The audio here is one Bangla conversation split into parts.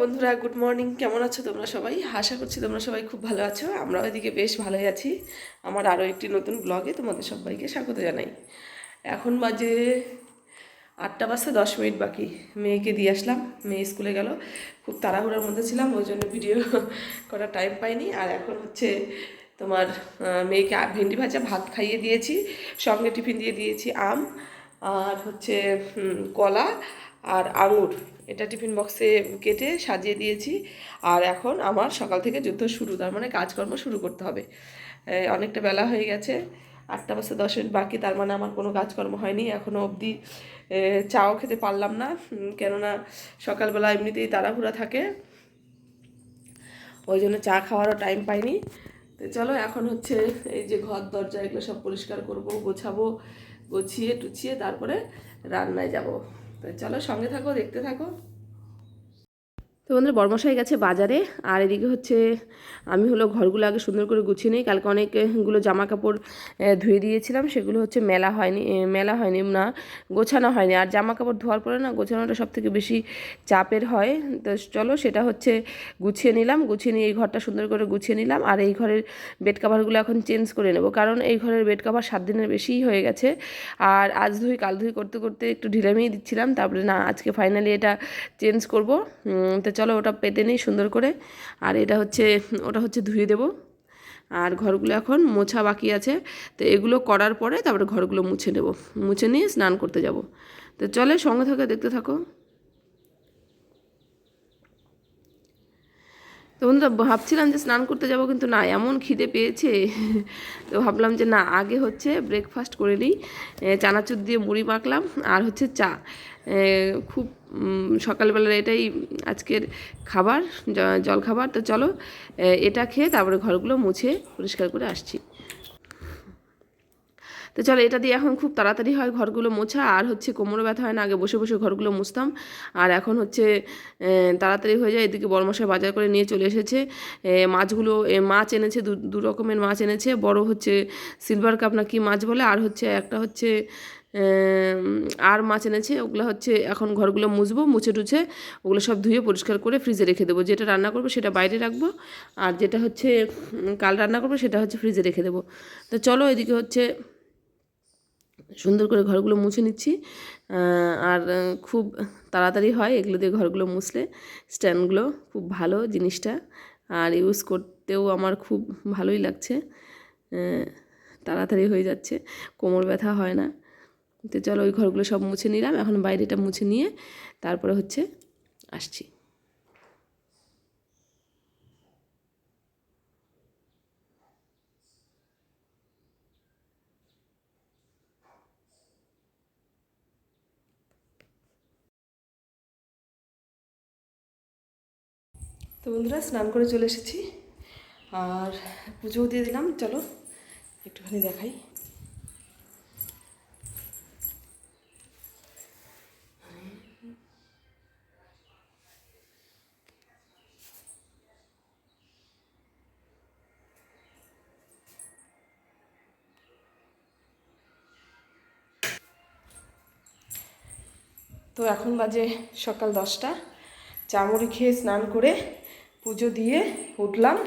বন্ধুরা গুড মর্নিং কেমন আছো তোমরা সবাই? আশা করছি তোমরা সবাই খুব ভালো আছো। আমরা ওইদিকে বেশ ভালোই আছি। আমার আরও একটি নতুন ব্লগে তোমাদের সবাইকে স্বাগত জানাই। এখন বাজে আটটা বাজতে দশ মিনিট বাকি। মেয়েকে দিয়ে আসলাম। মেয়ে স্কুলে গেল। খুব তাড়াহুড়োর মধ্যে ছিলাম, ওই জন্য ভিডিও করার টাইম পাইনি। আর এখন হচ্ছে তোমার মেয়েকে ভেন্ডি ভাজা ভাত খাইয়ে দিয়েছি। সঙ্গে টিফিন দিয়ে দিয়েছি আম আর হচ্ছে কলা আর আঙুর। এটা টিফিন বক্সে কেটে সাজিয়ে দিয়েছি। আর এখন আমার সকাল থেকে যুদ্ধ শুরু, তার মানে কাজকর্ম শুরু করতে হবে। অনেকটা বেলা হয়ে গেছে, আটটা বাজতে দশ মিনিট বাকি, তার মানে আমার কোনো কাজকর্ম হয়নি। এখনও অবধি চাও খেতে পারলাম না কেননা সকালবেলা এমনিতেই তাড়াহুড়া থাকে। ওই জন্য চা খাওয়ারও টাইম পাইনি। তো চলো এখন হচ্ছে এই যে ঘর, দরজা, এগুলো সব পরিষ্কার করব, গোছাবো, গুছিয়ে টুছিয়ে তারপরে রান্নায় যাব। তো চলো সঙ্গে থাকো দেখতে থাকো। তো বন্ধুরা বর্মশাই গেছে বাজারে, আর এদিকে হচ্ছে আমি হলো ঘরগুলো আগে সুন্দর করে গুছিয়ে নিই, কালকে অনেকগুলো জামা কাপড় ধুয়ে দিয়েছিলাম, সেগুলো হচ্ছে মেলা হয়নি মেলা হয়নি না, গোছানো হয়নি, আর জামা কাপড় ধোয়ার পরে না গোছানোটা সব থেকে বেশি চাপের হয়, তো চলো সেটা হচ্ছে গুছিয়ে নিলাম, গুছিয়ে নিয়ে এই ঘরটা সুন্দর করে গুছিয়ে নিলাম, আর এই ঘরের বেড কাভারগুলো এখন চেঞ্জ করে নেব, কারণ এই ঘরের বেড কাভার সাত দিনের বেশিই হয়ে গেছে, আর আজ ধুই, কাল ধুই করতে করতে একটু ঢিলামিয়ে দিচ্ছিলাম, তারপরে না আজকে ফাইনালি এটা চেঞ্জ করব তো চলো ওটা পেতে নিই সুন্দর করে। আর এটা হচ্ছে, ওটা হচ্ছে ধুয়ে দেবো। আর ঘরগুলো এখন মোছা বাকি আছে। তো এগুলো করার পরে তারপরে ঘরগুলো মুছে নেব। মুছে নিয়ে স্নান করতে যাব। তো চলে সঙ্গে থাকে, দেখতে থাকো। তো বন্ধুরা, ভাবছিলাম যে স্নান করতে যাব, কিন্তু না, এমন খিদে পেয়েছে। তো ভাবলাম যে না, আগে হচ্ছে ব্রেকফাস্ট করে নিই। চানাচুর দিয়ে মুড়ি মাখলাম, আর হচ্ছে চা। খুব সকালবেলার এটাই আজকের খাবার জল জলখাবার। তো চলো এটা খেয়ে তারপরে ঘরগুলো মুছে পরিষ্কার করে আসছি। তো চলো এটা দিয়ে এখন খুব তাড়াতাড়ি হয় ঘরগুলো মোছা, আর হচ্ছে কোমরে ব্যথা হয় না, আগে বসে বসে ঘরগুলো মুছতাম। আর এখন হচ্ছে তাড়াতাড়ি হয়ে যায়, এদিকে বড়মশাই বাজার করে নিয়ে চলে এসেছে। মাছগুলো মাছ এনেছে, দু রকমের মাছ এনেছে। বড় হচ্ছে সিলভার কাপ না কি মাছ বলে, আর হচ্ছে একটা হচ্ছে আর মাছ এনেছে। ওগুলো হচ্ছে এখন ঘরগুলো মুছবো, মুছে টুছে, ওগুলো সব ধুয়ে পরিষ্কার করে ফ্রিজে রেখে দেবো। যেটা রান্না করব সেটা বাইরে রাখব, আর যেটা হচ্ছে, কাল রান্না করব সেটা হচ্ছে ফ্রিজে রেখে দেবো। তো চলো এদিকে হচ্ছে সুন্দর করে ঘরগুলো মুছে নিচ্ছি। আর খুব তাড়াতাড়ি হয় এগুলো দিয়ে ঘরগুলো মুছলে। স্ট্যান্ডগুলো খুব ভালো জিনিসটা। আর ইউজ করতেও আমার খুব ভালোই লাগছে। তাড়াতাড়ি হয়ে যাচ্ছে, কোমর ব্যথা হয় না। তো চলো ওই ঘরগুলো সব মুছে নিলাম। এখন বাইরেটা মুছে নিয়ে তারপরে হচ্ছে আসছি। তো বন্ধুরা, স্নান করে চলে এসেছি। আর পুজোও দিয়ে দিলাম, চলো একটুখানি দেখাই। তো এখন বাজে সকাল দশটা। চামড়ি খেয়ে স্নান করে পুজো দিয়ে উঠলাম,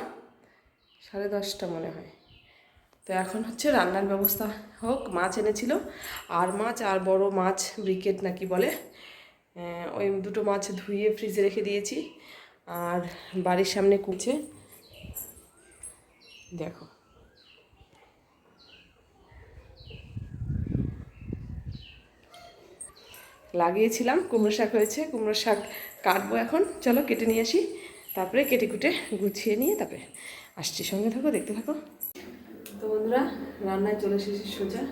সাড়ে দশটা মনে হয়। তো এখন হচ্ছে রান্নার ব্যবস্থা হোক, মাছ এনেছিল। আর মাছ আর বড় মাছ, ব্রিকেট নাকি বলে ওই দুটো মাছ ধুয়ে ফ্রিজে রেখে দিয়েছি। আর বাড়ির সামনে কুচে, দেখো। লাগিয়েছিলাম, কুমড়ো শাক হয়েছে, কুমড়ো শাক কাটবো এখন। চলো কেটে নিয়ে আসি। তারপরে কেটে কুটে গুছিয়ে নিয়ে তারপরে আসছি। সঙ্গে থাকো, দেখতে থাকো। তো বন্ধুরা, রান্নায় চলে এসেছি সোজা।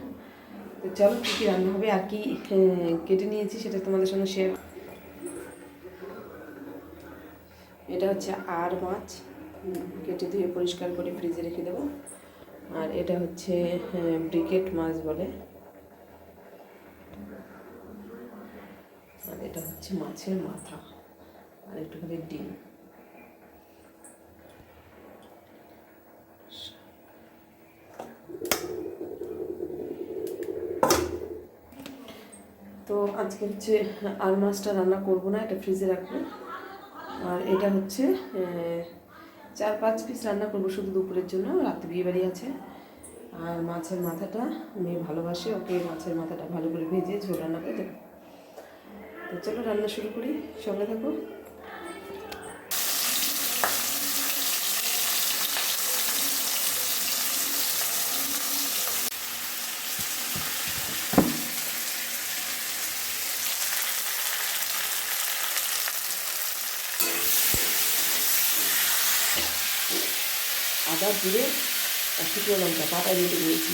তো চলো, কী কী রান্না হবে আর কি কেটে নিয়েছি সেটা তোমাদের সঙ্গে শেয়ার এটা হচ্ছে আর মাছ। কেটে ধুয়ে পরিষ্কার করে ফ্রিজে রেখে দেবো। আর এটা হচ্ছে ব্রিকেট মাছ বলে। আর এটা হচ্ছে মাছের মাথা। আর একটুখানি ডিম। তো আজকে হচ্ছে আর মাছটা রান্না করব না, এটা ফ্রিজে রাখব। আর এটা হচ্ছে চার পাঁচ পিস রান্না করব শুধু দুপুরের জন্য রাত্রে বিয়ে বাড়ি আছে। আর মাছের মাথাটা মেয়ে ভালোবাসে, ওকে মাছের মাথাটা ভালো করে ভেজে ঝোল রান্না করে দেবো। তো চলো রান্না শুরু করি সঙ্গে থাকো। আদা জিরে আর শুকনো লঙ্কা পাতা দিয়ে দিয়েছি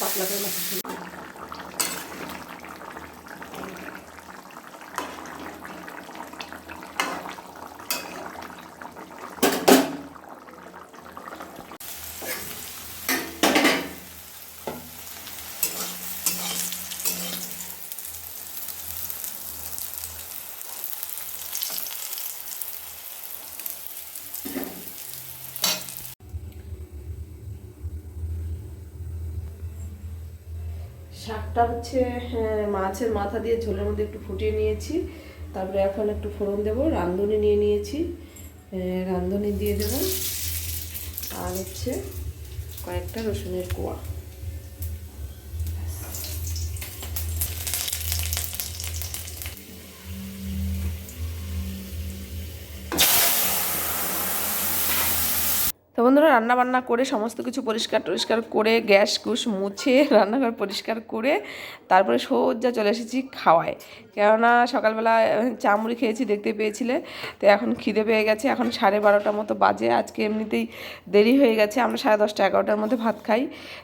পাতলা করে মাছের শাকটা হচ্ছে হ্যাঁ, মাছের মাথা দিয়ে ঝোলের মধ্যে একটু ফুটিয়ে নিয়েছি। তারপরে এখন একটু ফোড়ন দেবো রাঁধুনি নিয়ে নিয়েছি। রাঁধুনি দিয়ে দেবো। আর হচ্ছে কয়েকটা রসুনের কোয়া। তো বন্ধুরা রান্না বান্না করে সমস্ত কিছু পরিষ্কার টরিষ্কার করে গ্যাস কুস মুছে রান্নাঘর পরিষ্কার করে তারপরে সোজা চলে এসেছি খাওয়ায়। কেননা সকালবেলা চা মুড়ি খেয়েছি দেখতে পেয়েছিলে। তো এখন খিদে পেয়ে গেছে। এখন সাড়ে বারোটার মতো বাজে। আজকে এমনিতেই দেরি হয়ে গেছে। আমরা সাড়ে দশটা এগারোটার মধ্যে ভাত খাই।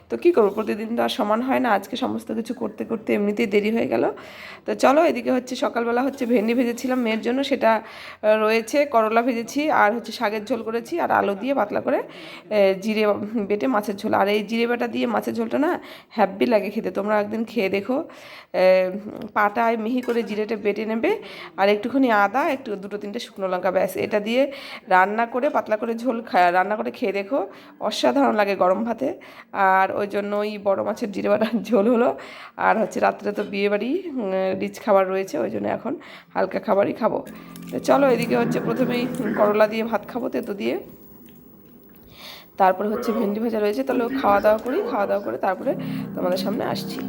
তো কী করব? প্রতিদিন তো আর সমান হয় না। আজকে সমস্ত কিছু করতে করতে এমনিতেই দেরি হয়ে গেল। তো চলো, এদিকে হচ্ছে সকালবেলা হচ্ছে ভেন্ডি ভেজেছিলাম মেয়ের জন্য। সেটা রয়েছে। করলা ভেজেছি। আর হচ্ছে শাকের ঝোল করেছি। আর আলু দিয়ে পাতলা করে জিরে বেটে মাছের ঝোল। আর এই জিরে বাটা দিয়ে মাছের ঝোলটা না হ্যাপি লাগে খেতে। তোমরা একদিন খেয়ে দেখো। পাটায় মিহি করে জিরেটা বেটে নেবে। আর একটুখানি আদা, একটু দুটো তিনটে শুকনো লঙ্কা ব্যাস। এটা দিয়ে রান্না করে, পাতলা করে ঝোল রান্না করে খেয়ে দেখো। অসাধারণ লাগে গরম ভাতে। আর ওই জন্য ওই বড় মাছের জিরে বাটার ঝোল হলো। আর হচ্ছে রাত্রে তো বিয়ে বাড়ি রিচ খাবার রয়েছে। ওই জন্য এখন হালকা খাবারই খাব। তো চলো এদিকে হচ্ছে প্রথমেই করলা দিয়ে ভাত খাব তেতো দিয়ে। তারপরে হচ্ছে ভেন্ডি ভাজা রয়েছে তাহলে খাওয়া দাওয়া করি খাওয়া দাওয়া করে তারপরে তোমাদের সামনে আসছি।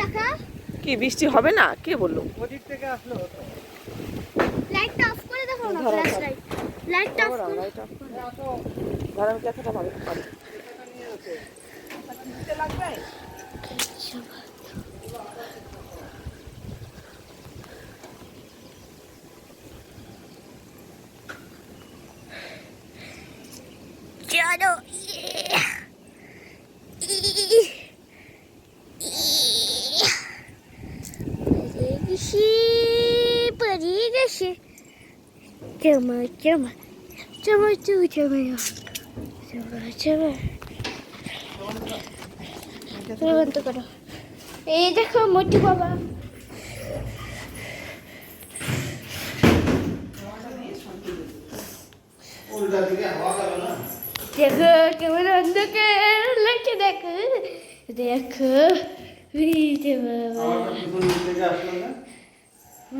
দেখা কি বৃষ্টি হবে না? কে বলল? ওদিক থেকে আসলো লাইটটা অফ করে দেখো না ফ্ল্যাশ লাইট লাইটটা অফ করে। লাইট অফ করে। ধর আমি কথাটা ভালো পারি চলো গেছি পারিয়ে গেছে চমা চমা চমা চু চমা চমা চমা বন্ধ করো এই দেখো মোটু বাবা দেখো কেমন অন্ধকার লাগছে দেখো দেখো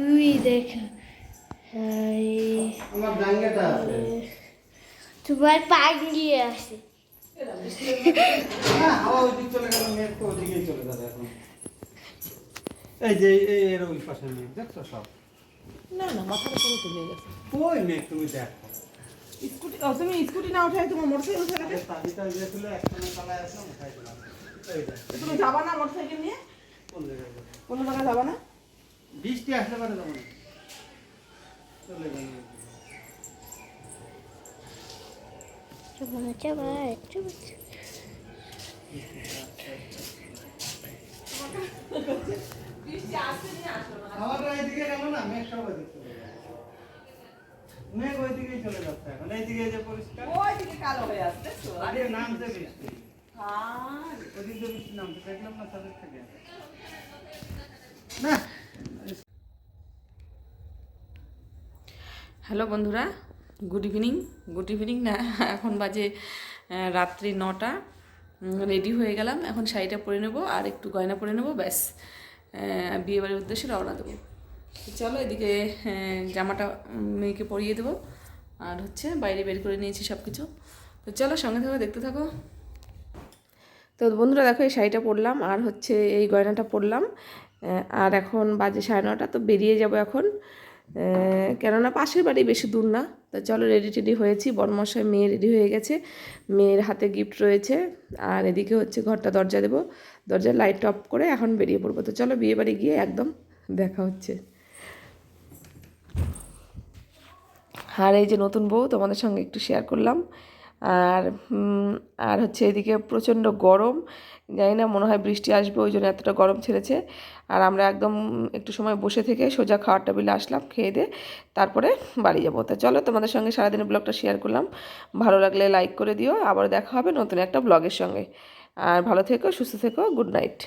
বাবা দেখো আছে তোমার পা গিয়ে আসে। হ্যাঁ হাওয়া ওইদিক চলে গেল মেঘ তো ওদিকেই চলে যাবে এই যে এই এর ওই পাশে মেঘ দেখছ সব? না না মাথাটা কোনো তুলে গেছে ওই মেঘ তুমি দেখো? স্কুটি ও তুমি স্কুটি না উঠাই তোমার মোটরসাইকেল উঠে গেছে গিয়েছিল একখানে চালায় আছে উঠাই দিলাম। তুমি যাবা না মোটরসাইকেল নিয়ে? কোন জায়গায় যাবে? জায়গায় যাবা না? বৃষ্টি আসলে পারে চলে চমা বৃষ্টি আসেনি আসলো না এইদিকে গেল না মেঘ সব ওইদিকে মেঘ ওইদিকেই চলে যাচ্ছে এখন। এইদিকে যে পরিষ্কার। ওইদিকে কালো হয়ে আসছে আরে নামছে বৃষ্টি। আর ওইদিন তো বৃষ্টি নামছে। দেখলাম না তাদের থেকে। না হ্যালো বন্ধুরা, গুড ইভিনিং। গুড ইভিনিং না, এখন বাজে রাত্রি নটা। রেডি হয়ে গেলাম, এখন শাড়িটা পরে নেব আর একটু গয়না পরে নেব, ব্যাস। বিয়েবাড়ির উদ্দেশ্যে রওনা দেবো। চলো এদিকে জামাটা মেয়েকে পরিয়ে দেবো। আর হচ্ছে বাইরে বের করে নিয়েছি সব কিছু তো চলো সঙ্গে থাকো, দেখতে থাকো। তো বন্ধুরা, দেখো এই শাড়িটা পরলাম আর হচ্ছে এই গয়নাটা পরলাম। আর এখন বাজে সাড়ে নটা, তো বেরিয়ে যাব এখন। কেননা পাশের বাড়ি বেশি দূর না। তো চলো রেডি টেডি হয়েছি বনমশায় মেয়ে রেডি হয়ে গেছে। মেয়ের হাতে গিফট রয়েছে। আর এদিকে হচ্ছে ঘরটা দরজা দেবো। দরজার লাইট টপ করে এখন বেরিয়ে পড়ব। তো চলো বিয়ে বাড়ি গিয়ে একদম দেখা হচ্ছে। আর এই যে নতুন বউ তোমাদের সঙ্গে একটু শেয়ার করলাম। আর আর হচ্ছে এদিকে প্রচণ্ড গরম। জানি না, মনে হয় বৃষ্টি আসবে, ওই জন্য এতটা গরম ছেড়েছে। আর আমরা একদম একটু সময় বসে থেকে সোজা খাওয়ার টেবিলে আসলাম, খেয়ে দিয়ে তারপরে বাড়ি যাব। তা চলো, তোমাদের সঙ্গে সারাদিনের ব্লগটা শেয়ার করলাম। ভালো লাগলে লাইক করে দিও। আবার দেখা হবে নতুন একটা ব্লগের সঙ্গে। আর ভালো থেকো, সুস্থ থেকো, গুড নাইট।